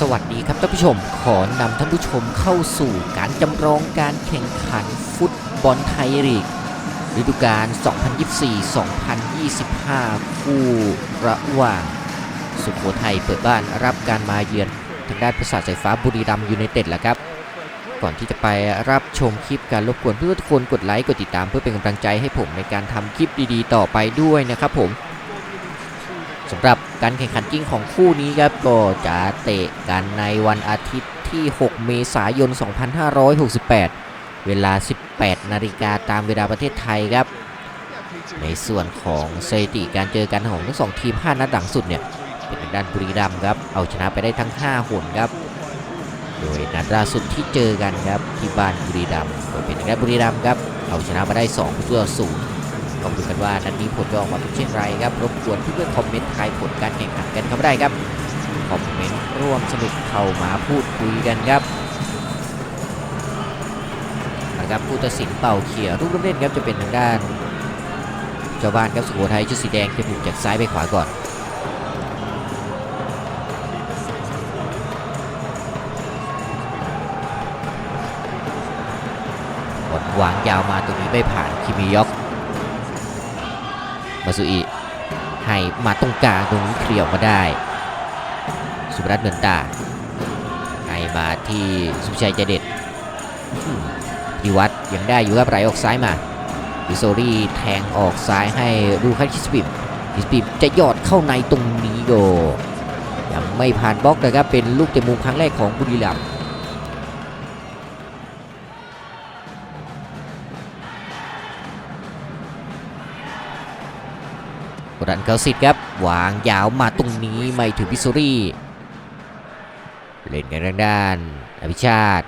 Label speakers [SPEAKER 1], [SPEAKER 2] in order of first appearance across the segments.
[SPEAKER 1] สวัสดีครับท่านผู้ชม ขอนำท่านผู้ชมเข้าสู่การจำลองการแข่งขันฟุตบอลไทยลีกฤดูกาล 2024-2025 คู่ระหว่าง สุโขทัยเปิดบ้านรับการมาเยือนทางด้านประสาทสายฟ้าบุรีรัมย์ยูไนเต็ดแล้วครับ ก่อนที่จะไปรับชมคลิปการรบกวนเพื่อทุกคนกดไลค์กดติดตามเพื่อเป็นกำลังใจให้ผมในการทำคลิปดีๆ ต่อไปด้วยนะครับผม สำหรับการแข่งขันจริงของคู่นี้ครับก็จะเตะกันในวันอาทิตย์ที่ 6 เมษายน 2568 เวลา 18 นาฬิกาตามเวลาประเทศไทยครับ ในส่วนของสถิติการเจอกันของทั้งสองทีม 5 นัดหลังสุดเนี่ยเป็นทางด้านบุรีรัมย์ครับ เอาชนะไปได้ทั้ง 5หนครับ โดยนัดล่าสุดที่เจอกันครับที่บ้านบุรีรัมย์ก็เป็นทางด้านบุรีรัมย์ครับ เอาชนะมาได้2ประตู ต่อศูนย์ก็มาดูกันว่านัดนี้ผลจะออกมาเป็นเช่นไรครับรบกวนเพื่อนๆคอมเมนต์ทายผลการแข่งขันกันเข้ามาได้ครับคอมเมนต์ร่วมสนุกเข้ามาพูดคุยกันครับนะครับผู้ตัดสินเป่าเขี่ยรูปเล่นครับจะเป็นทางด้านเจ้าบ้านครับสุโขทัยชุดสีแดงจะบุกจากซ้ายไปขวาก่อนบอลวางยาวมาตรงนี้ไม่ผ่านคิมิยอกาซุอิให้มาตรงกลางตรงนี้เคลียร์มาได้ สุภรัตน์เดินตาให้มาที่สุชัยใจเด็ดพิวัตรยังได้อยู่ครับไหลออกซ้ายมาวิโซรี่แทงออกซ้ายให้รูคัสคิสปิมคิสปิมจะยอดเข้าในตรงนี้โกยังไม่ผ่านบล็อกนะครับเป็นลูกเตะมุมครั้งแรกของบุรีรัมย์ กดันเขาสิทธิ์ครับวางยาวมาตรงนี้ไม่ถึงพิซซูรี่เล่นกันทางด้านอภิชาติ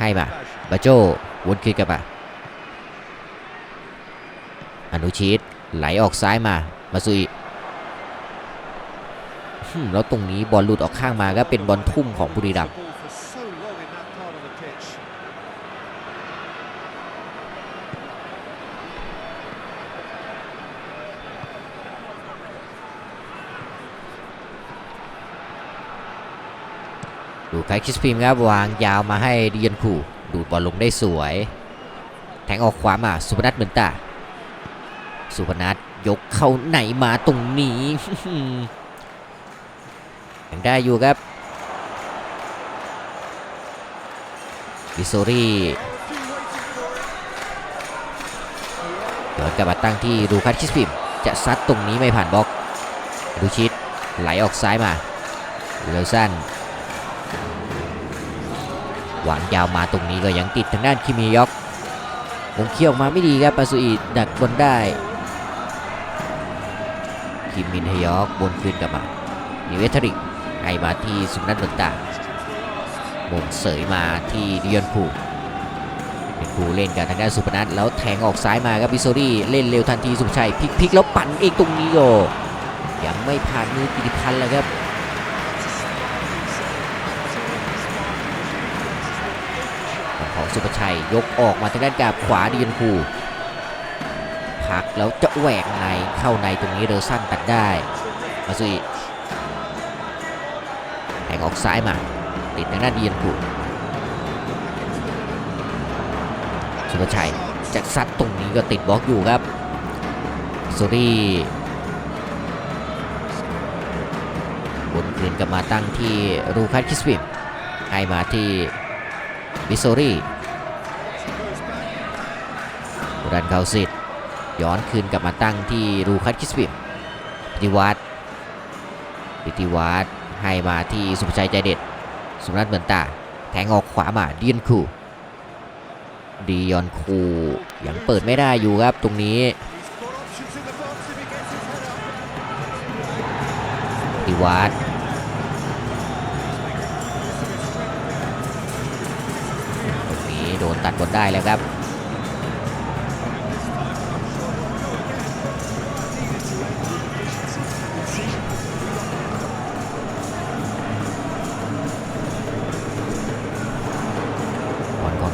[SPEAKER 1] ให้มาบาโจวนคืนกลับมาอนุชิตไหลออกซ้ายมามาซุยแล้วตรงนี้บอลหลุดออกข้างมาก็เป็นบอลทุ่มของบุรีรัมย์ ไคคิสพิมครับวางยาวมาให้ดิยันคูดูดบอลลงได้สวย แทงออกขวามาสุพนัทเหมือนตาสุพนัทยกเข้าไหนมาตรงนี้ยังได้อยู่ครับวิโซรี่ย้อนกลับมาตั้งที่ดูคัตคิสพิมจะซัดตรงนี้ไม่ผ่านบล็อก ดูชิดไหลออกซ้ายมาเลสัน หวางยาวมาตรงนี้ก็ยังติดทางด้านคิมิยอกวงเคี่ยวมาไม่ดีครับปาสุอิดักบนได้ คิมมินฮยอกบนคืนกลับมานิเวทริกให้มาที่สุนัทเบิกตาหมุนเสยมาที่ดิยอนคูเป็นคูเล่นกับทางด้านสุพนัทแล้วแทงออกซ้ายมาครับบิโซรี่เล่นเร็วทันทีสุภชัยพลิกพลิกแล้วปั่นเองตรงนี้โยยังไม่ผ่านมือกิติพันธ์เลยครับ สุภชัย ยกออกมาทางด้านกาบขวาดีนคูผลักแล้วจะแหวกในเข้าในตรงนี้เรอสั้นตัดได้มาซุยแทงออกซ้ายมา ติดทางด้านดีนคูสุภชัยจะซัดตรงนี้ก็ติดบล็อกอยู่ครับสุรีบนคืนกลับมาตั้งที่รูคัสคิสวิมให้มาที่วิโซรี่ รันเขาสิทธิ์ย้อนคืนกลับมาตั้งที่รูคัสคิสวิมพิติวัตรพิติวัตรให้มาที่สุภชัยใจเด็ดสุนัทเหมือนตาแทงออกขวามาดิยอนคูดิยอนคูยังเปิดไม่ได้อยู่ครับตรงนี้
[SPEAKER 2] He's got options in the box if he gets his head up.
[SPEAKER 1] พิติวัตรตรงนี้โดนตัดบอลได้แล้วครับ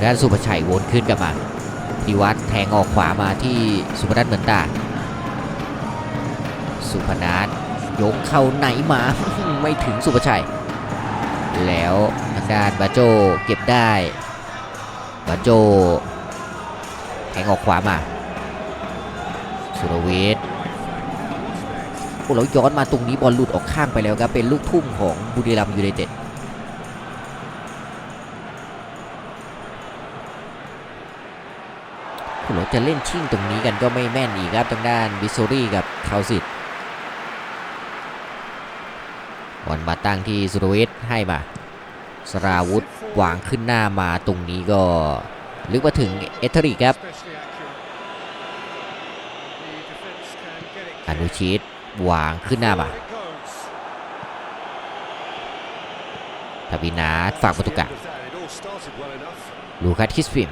[SPEAKER 1] ด้านสุภชัยวนขึ้นกลับมาพิวัตรแทงออกขวามาที่สุพนัทเหมือนตา สุพนัทยกเข้าไหนมา ไม่ถึงสุภชัย แล้วทางด้านบาโจเก็บได้บาโจแทงออกขวามา สุรเวทโอ้แล้วย้อนมาตรงนี้บอลหลุดออกข้างไปแล้วครับเป็นลูกทุ่มของบุรีรัมย์ยูไนเต็ด จะเล่นชิ่งตรงนี้กันก็ไม่แม่นอีกครับทางด้านวิสโซรี่กับคาวสิตบอลมาตั้งที่สุรเวทให้มาสราวุธวางขึ้นหน้ามาตรงนี้ก็ลึกมาถึงเอเทอริครับ อนุชิตวางขึ้นหน้ามาทวินาฝากประตูกลางลูคัสคิสฟิม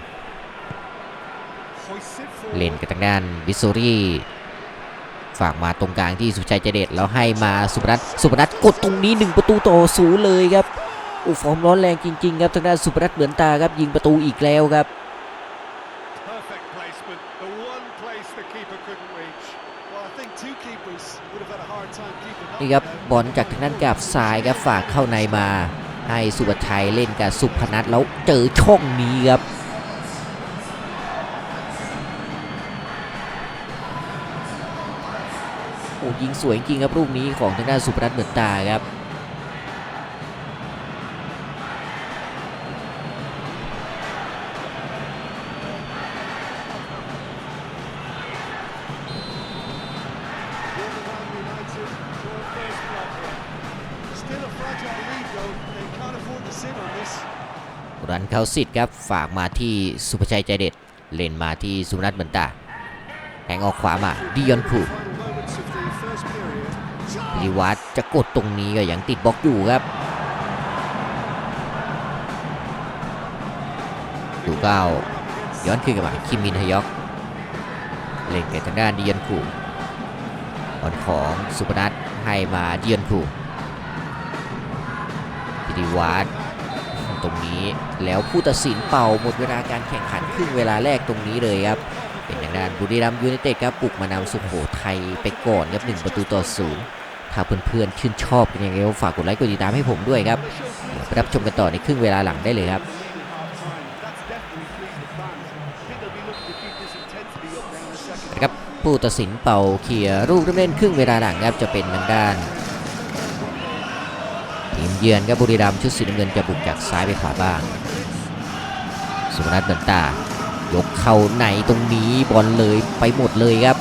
[SPEAKER 1] เล่นกับทางด้านวิสโซรี่ฝากมาตรงกลางที่สุชัยเจเดชแล้วให้มาสุพนัทสุพนัทกดตรงนี้หนึ่งประตูต่อศูนย์เลยครับโอ้ฟอร์มร้อนแรงจริงๆครับทางด้านสุพนัทเหมือนตาครับยิงประตูอีกแล้วครับ
[SPEAKER 2] Perfect placement. The one place the keeper couldn't reach. Well, I think two keepers would have had a hard time keeping that
[SPEAKER 1] นี่ครับ
[SPEAKER 2] one out.
[SPEAKER 1] บอลจากทางด้านกราบซ้ายครับฝากเข้าในมา ให้สุภชัยเล่นกับสุพนัทแล้วเจอช่องนี้ครับ ยิงสวยจริงครับลูกนี้ของทางด้านสุพนัทเหมือนตาครับ
[SPEAKER 2] Wolverhampton United for first blood here. Still a fragile lead though. They can't afford to sit on this.
[SPEAKER 1] รันเขาสิทธิ์ครับฝากมาที่สุภชัยใจเด็ด เล่นมาที่สุพนัทเหมือนตาแทงออกขวามาดิยอนคู นิวัตรจะกดตรงนี้ก็ยังติดบล็อกอยู่ครับดูเก้าย้อนคืนกลับมาคิมมินฮยอก เล่นกับทางด้านเดิยนคูบอลของสุพนัทให้มาเดิยนคูพิธีวัตรตรงนี้แล้วผู้ตัดสินเป่าหมดเวลาการแข่งขันครึ่งเวลาแรกตรงนี้เลยครับเป็นทางด้านบุรีรัมย์ยูไนเต็ดครับปลุกมานำสุโขทัยไปก่อนครับหนึ่งประตูต่อศูนย์ ถ้าเพื่อนๆชื่นชอบกันยังไงก็ฝากกดไลค์กดติดตามให้ผมด้วยครับรับชมกันต่อในครึ่งเวลาหลังได้เลยครับนะครับผู้ตัดสินเป่าเขี่ยลูกเริ่มเล่นครึ่งเวลาหลังครับจะเป็นทางด้านทีมเยือนครับบุรีรัมย์ชุดสีน้ำเงินจะบุกจากซ้ายไปขวาบ้าง สุนัทเบินตายกเข้าในตรงนี้บอลเลยไปหมดเลยครับ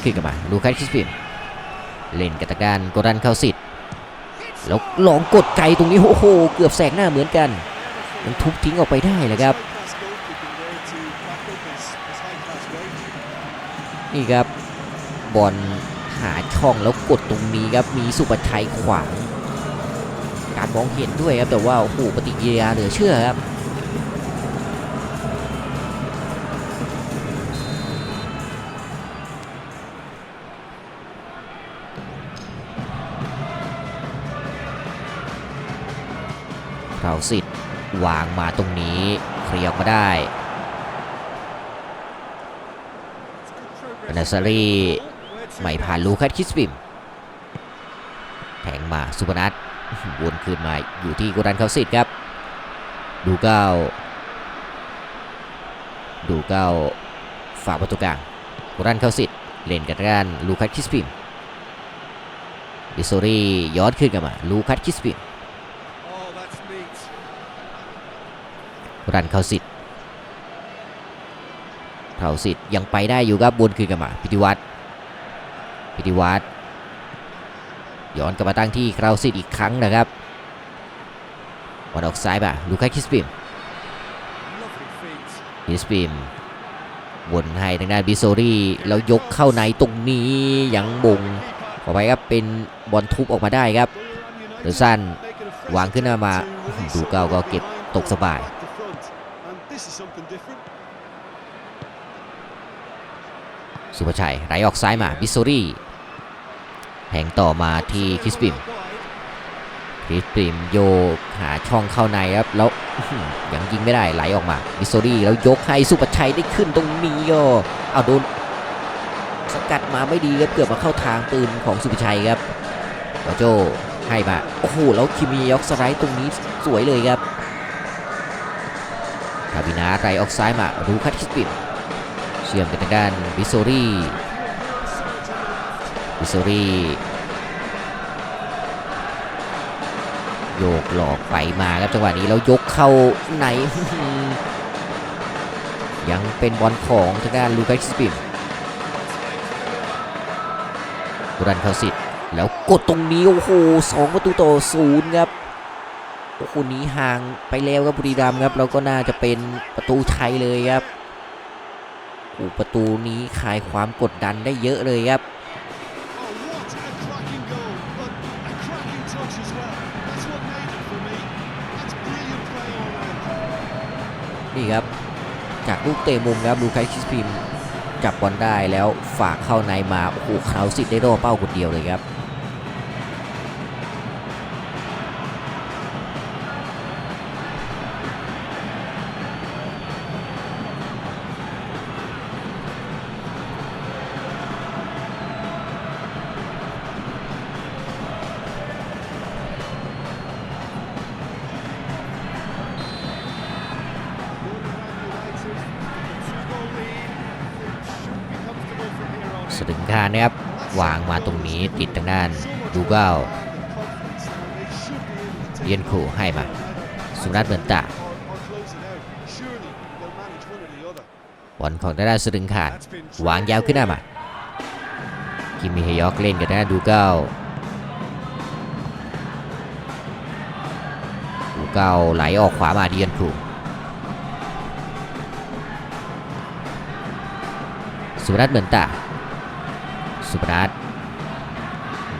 [SPEAKER 1] ย้นคืนกลับมาลูคัสคิสปิมเล่นกับทางด้านโกรันเข้าสิทธิ์แล้วลองกดไกลตรงนี้โอ้โหเกือบแสกหน้าเหมือนกันยังทุบทิ้งออกไปได้เลยครับ นี่ครับบอลหาช่องแล้วกดตรงนี้ครับมีสุภชัยขวาง การมองเห็นด้วยครับแต่ว่าโอ้โหปฏิกิริยาเหลือเชื่อครับ สิทธิ์วางมาตรงนี้เคลียร์กมาได้นาซารีไม่ผ่านลูคัสคิสบิมแทงมาสุพนัทวนคืนมาอยู่ที่กุรันเขาสิทธิ์ครับ ดูเก้า ดูเก้าฝากประตูกลางกุรันเขาสิทธิ์เล่นกันด้านลูคัสคิสบิมบิโซรีย้อนขึ้นกลับมา ลูคัสคิสบิม รันเข้าสิทธิ์เขาสิทธิ์ยังไปได้อยู่ครับบนคืนกลับมาพิธิวัตรพิธิวัตรย้อนกลับมาตั้งที่เคราสิทธิ์อีกครั้งนะครับวันออกซ้ายป่ะลูคัสคิสปิมคิสปิมวนให้ทางด้านบิโซรี่แล้วยกเข้าในตรงนี้ยังบงขอไปครับเป็นบอลทุบออกมาได้ครับเดอสันวางขึ้นมามาดูเก้าก็เก็บตกสบาย สุภชัยไหลออกซ้ายมาบิสโซรี่แทงต่อมาที่คริสปิมคริสปิมโยกหาช่องเข้าในครับแล้วยังยิงไม่ได้ไหลออกมาบิสโซรี่แล้วยกให้สุภชัยได้ขึ้นตรงนี้ก็เอาโดนสกัดมาไม่ดีครับเกือบมาเข้าทางปืนของสุภชัยครับโอโจให้มาโอ้โหแล้วคิมิยอกสไลด์ตรงนี้สวยเลยครับคาบินาไรออกซ้ายมาดูคัตคิสปิด เชื่อมไปทางด้านวิโซรีวิโซรีโยกหลอกไปมาครับจังหวะนี้แล้วยกเข้าไหน ยังเป็นบอลของทางด้านลูคัสสปินรันเข้าสิทธิ์แล้วกดตรงนี้ โอ้โหสองประตูต่อศูนย์ครับโอ้โหนี้ห่างไปแล้วครับบุรีรัมย์ครับ แล้วก็น่าจะเป็นประตูชัยเลยครับ ประตูนี้คลายความกดดันได้เยอะเลยครับนี่ครับ จากลูกเตะมุมครับลูคัสคิสพิมจับบอลได้แล้วฝากเข้าในมา โอ้โหเขาสิทธิ์ได้โดเป้าคนเดียวเลยครับานนะครับ วางมาตรงนี้ติดทางด้านดูเก้าเยียนขู่ให้มา สุรัตเหมือนตาบอลของทางด้านสดึงคานวางยาวขึ้นหน้ามากิมมิเฮยอกเล่นกับทางด้านดูเก้าดูเก้าไหลออกขวามาเดียนขู่สุรัตเหมือนตา สุพนัท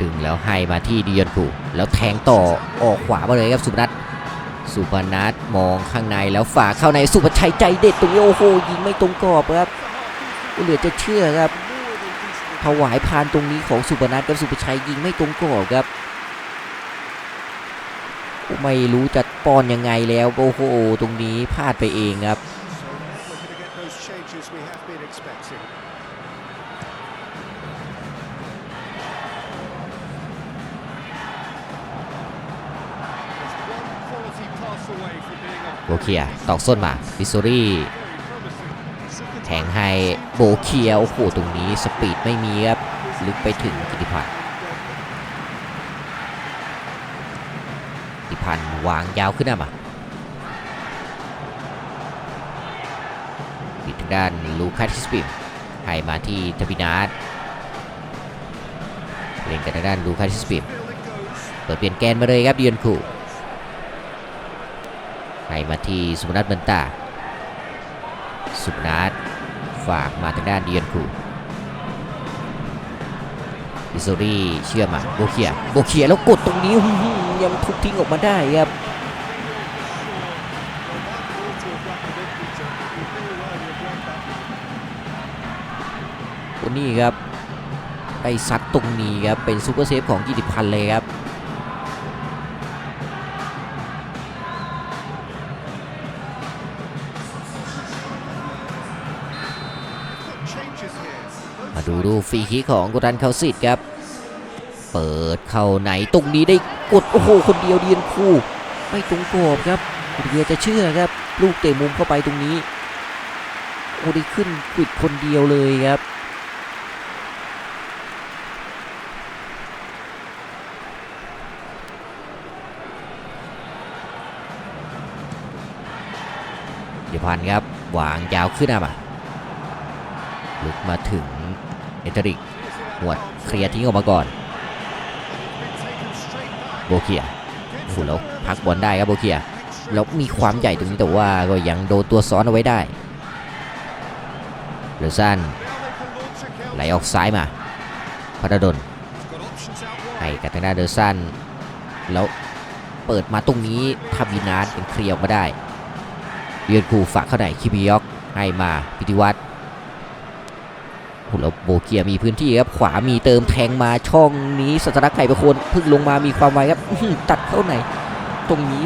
[SPEAKER 1] ดึงแล้วให้มาที่ดิยอนผูแล้วแทงต่อออกขวามาเลยครับสุพนัทสุพนัทมองข้างในแล้วฝากเข้าในสุภชัยใจเด็ดตรงนี้โอ้โหยิงไม่ตรงกรอบครับเหลือจะเชื่อครับถวายพานตรงนี้ของสุพนัทกับสุภชัยยิงไม่ตรงกรอบครับ ไม่รู้จะป้อนยังไงแล้วโอ้โหตรงนี้พลาดไปเองครับ โบเคียตอกส้นมาฟิสซอรี่แทงให้โบเคียโอ้โหตรงนี้สปีดไม่มีครับลึกไปถึงกิติพันธ์กิติพันธ์วางยาวขึ้นหน้ามาปิดทางด้านลูคัสทิสปิมให้มาที่ทบินาสเล่นกันทางด้านลูคัสทิสปิมเปิดเปลี่ยนแกนมาเลยครับเดียนคู ให้มาที่สุพนัทเบนตา สุพนัทฝากมาทางด้านเดียนคูอิโซรี่เชื่อมาโบเคียโบเคียแล้วกดตรงนี้ยังทุบทิ้งออกมาได้ครับตัวนี้ครับไปซัดตรงนี้ครับเป็นซูเปอร์เซฟของกิติพันธ์เลยครับ ดูดูฟรีคิกของกุรันเขาสิทธิ์ครับ เปิดเข้าไหนตรงนี้ได้กดโอ้โหคนเดียวเดียนคู่ ไม่ตรงกรอบครับเดียจะเชื่อครับ ลูกเตะมุมเข้าไปตรงนี้โอ้ได้ขึ้นควิดคนเดียวเลยครับเดี๋ยวพันครับวางยาวขึ้นหน้ามาลุกมาถึง เอเทริกหวดเคลียร์ทิ้งออกมาก่อน โบเคียโอ้โหแล้วพักบอลได้ครับโบเคียแล้วมีความใหญ่ตรงนี้แต่ว่าก็ยังโดนตัวซ้อนเอาไว้ได้เดอซันไหลออกซ้ายมาพัทดลให้กับทางด้านเดอร์ซันแล้วเปิดมาตรงนี้ทาบินาสเป็นเคลียร์ออกมาได้เยือนคูฝากเข้าไหนคิมิยอกให้มาพิธิวัตร โอ้โหแล้วโบเกียมีพื้นที่ครับ ขวามีเติมแทงมาช่องนี้สัตรักไก่ประโคนพึ่งลงมามีความไวครับตัดเข้าไหน ตรงนี้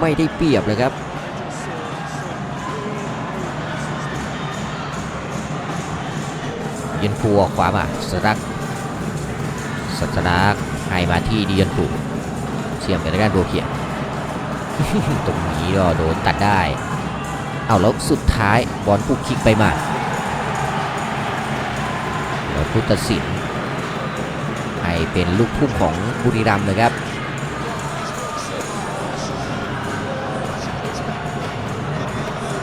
[SPEAKER 1] ไม่ได้เปรียบเลยครับ
[SPEAKER 2] เดียนพูออกขวามาสรักสัสรักให้มาที่เดียนพูเชื่อมกันในด้านโบเขียตรงนี้ก็โดนตัดได้ เอาแล้วสุดท้ายบอลผู้คิกไปมา แล้วผู้ตัดสินให้เป็นลูกทุ่มของบุรีรัมย์เลยครับ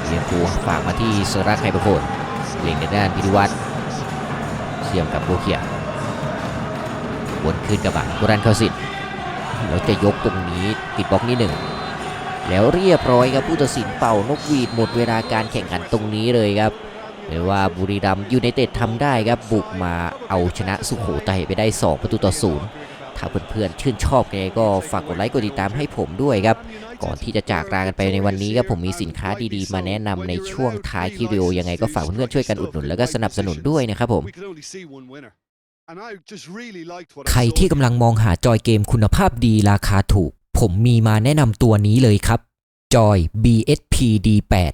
[SPEAKER 2] เลียนปูฝากมาที่เซรักไฮประโคนเล็งในด้านพิธิวัตรเชื่อมกับโบเขียวนคืนกระบะกุรันเข้าสิทธิ์แล้วจะยกตรงนี้ติดบล็อกนี้หนึ่งแล้วเรียบร้อยครับผู้ตัดสินเป่านกหวีดหมดเวลาการแข่งขันตรงนี้เลยครับ เรียกว่าบุรีรัมย์ยูไนเต็ดทำได้ครับบุกมาเอาชนะสุโขทัยไปได้ 2 ประตูต่อศูนย์ถ้าเพื่อนๆชื่นชอบไงก็ฝากกดไลค์กดติดตามให้ผมด้วยครับ ก่อนที่จะจากลากันไปในวันนี้ครับผมมีสินค้าดีๆ มาแนะนำในช่วงท้ายคลิปวิดีโอยังไงก็ฝากเพื่อนๆช่วยกันอุดหนุนแล้วก็สนับสนุนด้วยนะครับผม
[SPEAKER 3] We could only see one winner. And I just really liked what I
[SPEAKER 1] ใคร
[SPEAKER 3] saw
[SPEAKER 1] ที่กำลังมองหาจอยเกมคุณภาพดีราคาถูก ผมมีมาแนะนำตัวนี้เลยครับ จอย BSP D8